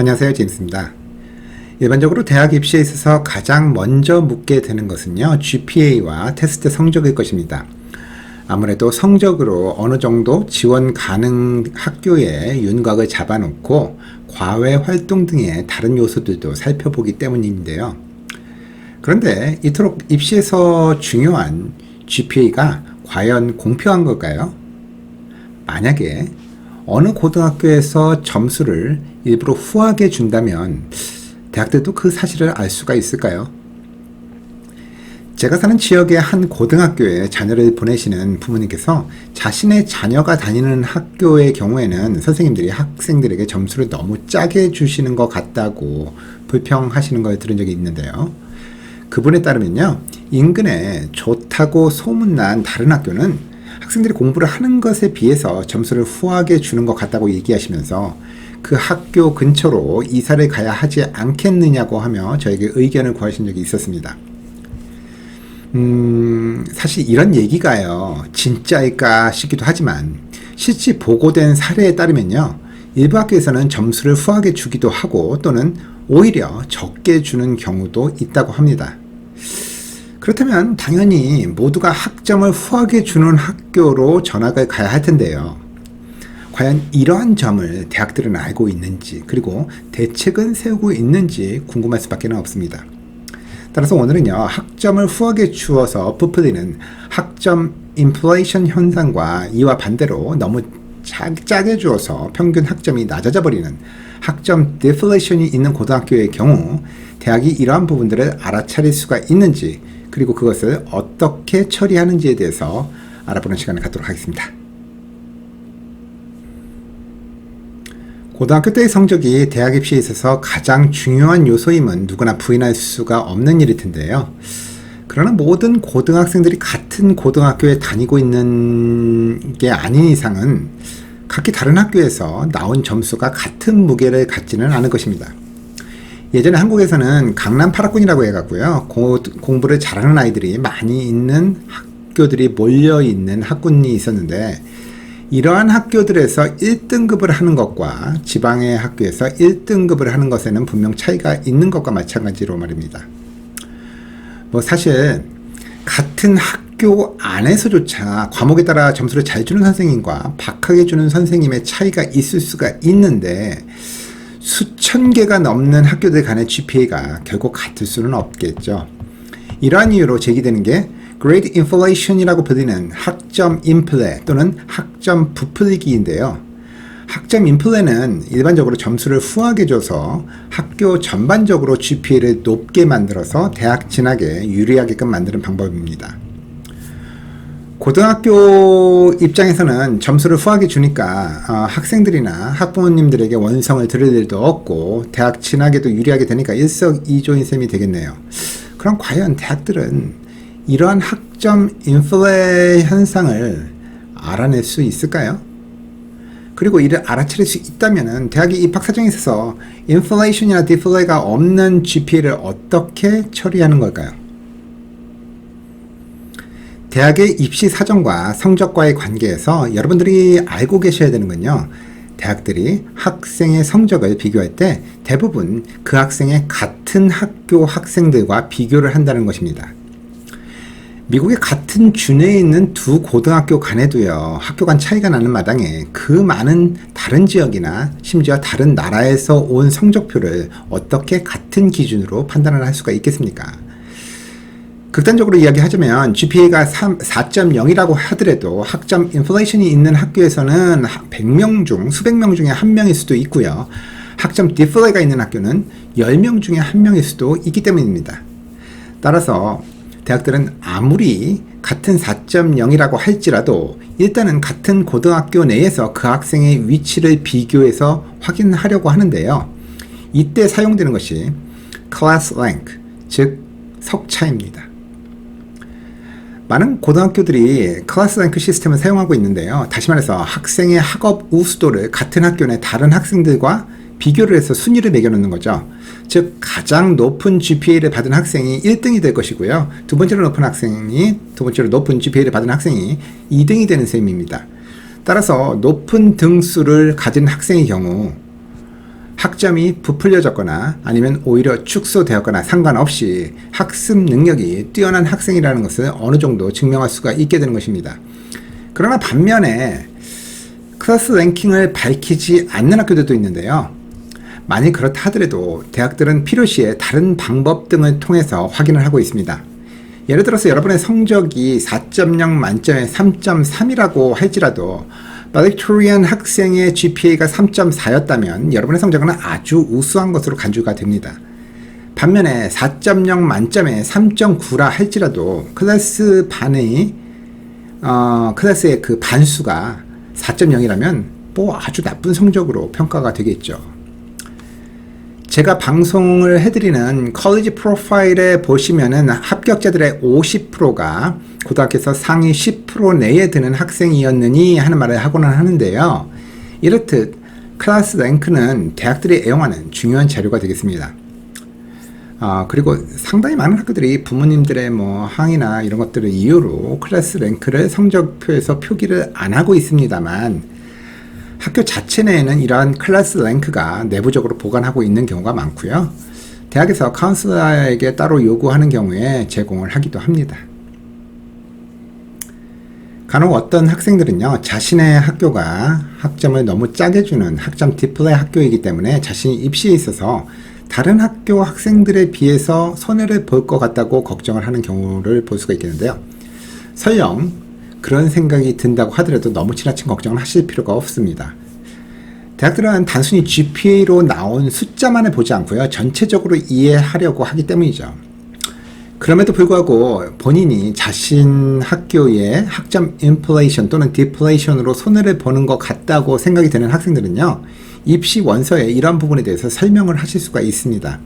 안녕하세요. 제임스입니다. 일반적으로 대학 입시에 있어서 가장 먼저 묻게 되는 것은요, GPA와 테스트 성적일 것입니다. 아무래도 성적으로 어느 정도 지원 가능 학교의 윤곽을 잡아놓고 과외 활동 등의 다른 요소들도 살펴보기 때문인데요. 그런데 이토록 입시에서 중요한 GPA가 과연 공평한 걸까요? 만약에 어느 고등학교에서 점수를 일부러 후하게 준다면 대학들도 그 사실을 알 수가 있을까요? 제가 사는 지역의 한 고등학교에 자녀를 보내시는 부모님께서 자신의 자녀가 다니는 학교의 경우에는 선생님들이 학생들에게 점수를 너무 짜게 주시는 것 같다고 불평하시는 걸 들은 적이 있는데요. 그분에 따르면요, 인근에 좋다고 소문난 다른 학교는 학생들이 공부를 하는 것에 비해서 점수를 후하게 주는 것 같다고 얘기하시면서 그 학교 근처로 이사를 가야 하지 않겠느냐고 하며 저에게 의견을 구하신 적이 있었습니다. 음, 사실 이런 얘기가요, 진짜일까 싶기도 하지만, 실제 보고된 사례에 따르면요, 일부 학교에서는 점수를 후하게 주기도 하고, 또는 오히려 적게 주는 경우도 있다고 합니다. 그렇다면 당연히 모두가 학점을 후하게 주는 학교로 전학을 가야 할 텐데요. 과연 이러한 점을 대학들은 알고 있는지, 그리고 대책은 세우고 있는지 궁금할 수밖에 없습니다. 따라서 오늘은요, 학점을 후하게 주어서 부풀리는 학점 인플레이션 현상과 이와 반대로 너무 짜게 주어서 평균 학점이 낮아져 버리는 학점 디플레이션이 있는 고등학교의 경우 대학이 이러한 부분들을 알아차릴 수가 있는지 그리고 그것을 어떻게 처리하는지에 대해서 알아보는 시간을 갖도록 하겠습니다. 고등학교 때의 성적이 대학 입시에 있어서 가장 중요한 요소임은 누구나 부인할 수가 없는 일일 텐데요. 그러나 모든 고등학생들이 같은 고등학교에 다니고 있는 게 아닌 이상은 각기 다른 학교에서 나온 점수가 같은 무게를 갖지는 않을 것입니다. 예전에 한국에서는 강남 8학군이라고 해갖고요. 공부를 잘하는 아이들이 많이 있는 학교들이 몰려 있는 학군이 있었는데 이러한 학교들에서 1등급을 하는 것과 지방의 학교에서 1등급을 하는 것에는 분명 차이가 있는 것과 마찬가지로 말입니다. 뭐 사실 같은 학교 안에서조차 과목에 따라 점수를 잘 주는 선생님과 박하게 주는 선생님의 차이가 있을 수가 있는데 수천 개가 넘는 학교들 간의 GPA가 결국 같을 수는 없겠죠. 이러한 이유로 제기되는 게 Great Inflation이라고 불리는 학점 인플레 또는 학점 부풀리기인데요. 학점 인플레는 일반적으로 점수를 후하게 줘서 학교 전반적으로 GPA를 높게 만들어서 대학 진학에 유리하게끔 만드는 방법입니다. 고등학교 입장에서는 점수를 후하게 주니까 어, 학생들이나 학부모님들에게 원성을 들을 일도 없고 대학 진학에도 유리하게 되니까 일석이조인 셈이 되겠네요. 그럼 과연 대학들은 이러한 학점 인플레 현상을 알아낼 수 있을까요? 그리고 이를 알아차릴 수 있다면 대학의 입학 사정에 있어서 인플레이션이나 디플레이가 없는 GPA를 어떻게 처리하는 걸까요? 대학의 입시 사정과 성적과의 관계에서 여러분들이 알고 계셔야 되는 건요. 대학들이 학생의 성적을 비교할 때 대부분 그 학생의 같은 학교 학생들과 비교를 한다는 것입니다. 미국의 같은 주내에 있는 두 고등학교 간에도요, 학교 간 차이가 나는 마당에 그 많은 다른 지역이나 심지어 다른 나라에서 온 성적표를 어떻게 같은 기준으로 판단을 할 수가 있겠습니까? 극단적으로 이야기하자면 GPA가 4.0이라고 하더라도 학점 인플레이션이 있는 학교에서는 100명 중, 수백 명 중에 한 명일 수도 있고요. 학점 디플레이가 있는 학교는 10명 중에 한 명일 수도 있기 때문입니다. 따라서 대학들은 아무리 같은 4.0이라고 할지라도 일단은 같은 고등학교 내에서 그 학생의 위치를 비교해서 확인하려고 하는데요. 이때 사용되는 것이 class rank, 즉 석차입니다. 많은 고등학교들이 클래스 랭크 시스템을 사용하고 있는데요. 다시 말해서 학생의 학업 우수도를 같은 학교 내 다른 학생들과 비교를 해서 순위를 매겨놓는 거죠. 즉 가장 높은 GPA를 받은 학생이 1등이 될 것이고요. 두 번째로 높은 학생이 두 번째로 높은 GPA를 받은 학생이 2등이 되는 셈입니다. 따라서 높은 등수를 가진 학생의 경우 학점이 부풀려졌거나 아니면 오히려 축소되었거나 상관없이 학습 능력이 뛰어난 학생이라는 것을 어느 정도 증명할 수가 있게 되는 것입니다. 그러나 반면에 클래스 랭킹을 밝히지 않는 학교들도 있는데요. 만약 그렇다 하더라도 대학들은 필요시에 다른 방법 등을 통해서 확인을 하고 있습니다. 예를 들어서 여러분의 성적이 4.0 만점에 3.3이라고 할지라도 바릭토리안 학생의 GPA가 3.4였다면 여러분의 성적은 아주 우수한 것으로 간주가 됩니다. 반면에 4.0 만점에 3.9라 할지라도 클래스 반의 어, 클래스의 그 반수가 4.0이라면 뭐 아주 나쁜 성적으로 평가가 되겠죠. 제가 방송을 해드리는 컬리지 프로파일에 보시면은 합격자들의 50%가 고등학교에서 상위 10% 내에 드는 학생이었느니 하는 말을 하고는 하는데요. 이렇듯 클래스 랭크는 대학들이 애용하는 중요한 자료가 되겠습니다. 아, 그리고 상당히 많은 학교들이 부모님들의 뭐 항의나 이런 것들을 이유로 클래스 랭크를 성적표에서 표기를 안 하고 있습니다만 학교 자체 내에는 이러한 클래스 랭크가 내부적으로 보관하고 있는 경우가 많고요. 대학에서 카운슬러에게 따로 요구하는 경우에 제공을 하기도 합니다. 간혹 어떤 학생들은요, 자신의 학교가 학점을 너무 짜게 주는 학점 디플레이 학교이기 때문에 자신이 입시에 있어서 다른 학교 학생들에 비해서 손해를 볼 것 같다고 걱정을 하는 경우를 볼 수가 있겠는데요. 설령 그런 생각이 든다고 하더라도 너무 지나친 걱정을 하실 필요가 없습니다. 대학들은 단순히 GPA로 나온 숫자만을 보지 않고요. 전체적으로 이해하려고 하기 때문이죠. 그럼에도 불구하고 본인이 자신 학교의 학점 인플레이션 또는 디플레이션으로 손해를 보는 것 같다고 생각이 드는 학생들은요. 입시 원서에 이런 부분에 대해서 설명을 하실 수가 있습니다.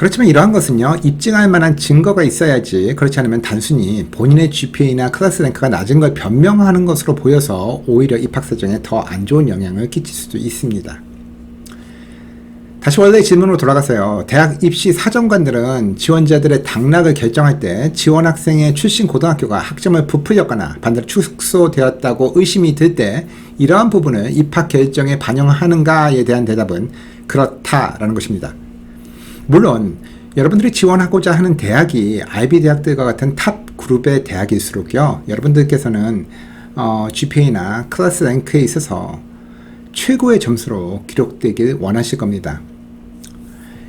그렇지만 이러한 것은요, 입증할 만한 증거가 있어야지, 그렇지 않으면 단순히 본인의 GPA나 클래스 랭크가 낮은 걸 변명하는 것으로 보여서 오히려 입학 사정에 더 안 좋은 영향을 끼칠 수도 있습니다. 다시 원래 질문으로 돌아가서요. 대학 입시 사정관들은 지원자들의 당락을 결정할 때 지원 학생의 출신 고등학교가 학점을 부풀렸거나 반대로 축소되었다고 의심이 들 때 이러한 부분을 입학 결정에 반영하는가에 대한 대답은 그렇다라는 것입니다. 물론 여러분들이 지원하고자 하는 대학이 IB 대학들과 같은 탑 그룹의 대학일수록요. 여러분들께서는 어, GPA나 클래스 랭크에 있어서 최고의 점수로 기록되길 원하실 겁니다.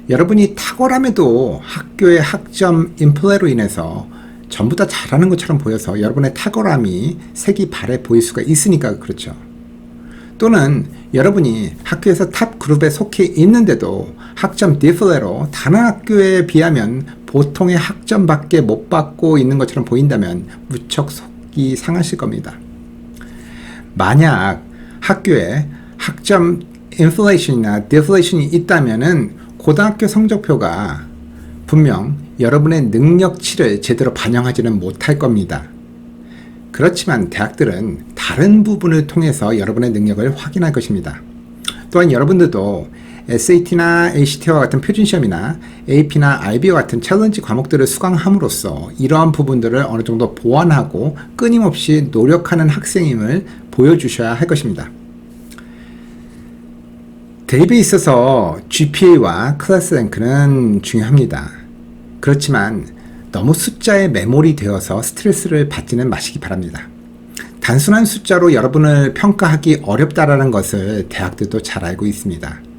여러분이 탁월함에도 학교의 학점 인플레로 인해서 전부 다 잘하는 것처럼 보여서 여러분의 탁월함이 색이 바래 보일 수가 있으니까 그렇죠. 또는 여러분이 학교에서 탑 그룹에 속해 있는데도 학점 디플레로 다른 학교에 비하면 보통의 학점밖에 못 받고 있는 것처럼 보인다면 무척 속이 상하실 겁니다. 만약 학교에 학점 인플레이션이나 디플레이션이 있다면은 고등학교 성적표가 분명 여러분의 능력치를 제대로 반영하지는 못할 겁니다. 그렇지만 대학들은 다른 부분을 통해서 여러분의 능력을 확인할 것입니다. 또한 여러분들도 SAT나 ACT와 같은 표준 시험이나 AP나 IB와 같은 챌린지 과목들을 수강함으로써 이러한 부분들을 어느 정도 보완하고 끊임없이 노력하는 학생임을 보여주셔야 할 것입니다. 대입에 있어서 GPA와 클래스 랭크는 중요합니다. 그렇지만 너무 숫자에 메모리 되어서 스트레스를 받지는 마시기 바랍니다. 단순한 숫자로 여러분을 평가하기 어렵다라는 것을 대학들도 잘 알고 있습니다.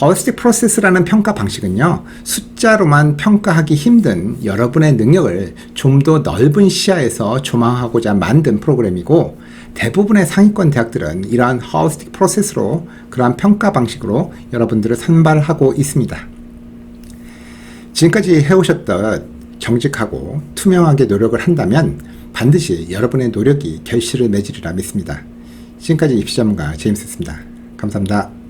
허스틱 프로세스라는 평가 방식은요, 숫자로만 평가하기 힘든 여러분의 능력을 좀 더 넓은 시야에서 조망하고자 만든 프로그램이고, 대부분의 상위권 대학들은 이러한 허스틱 프로세스로 그러한 평가 방식으로 여러분들을 선발하고 있습니다. 지금까지 해오셨던 정직하고 투명하게 노력을 한다면 반드시 여러분의 노력이 결실을 맺으리라 믿습니다. 지금까지 입시 전문가 제임스였습니다. 감사합니다.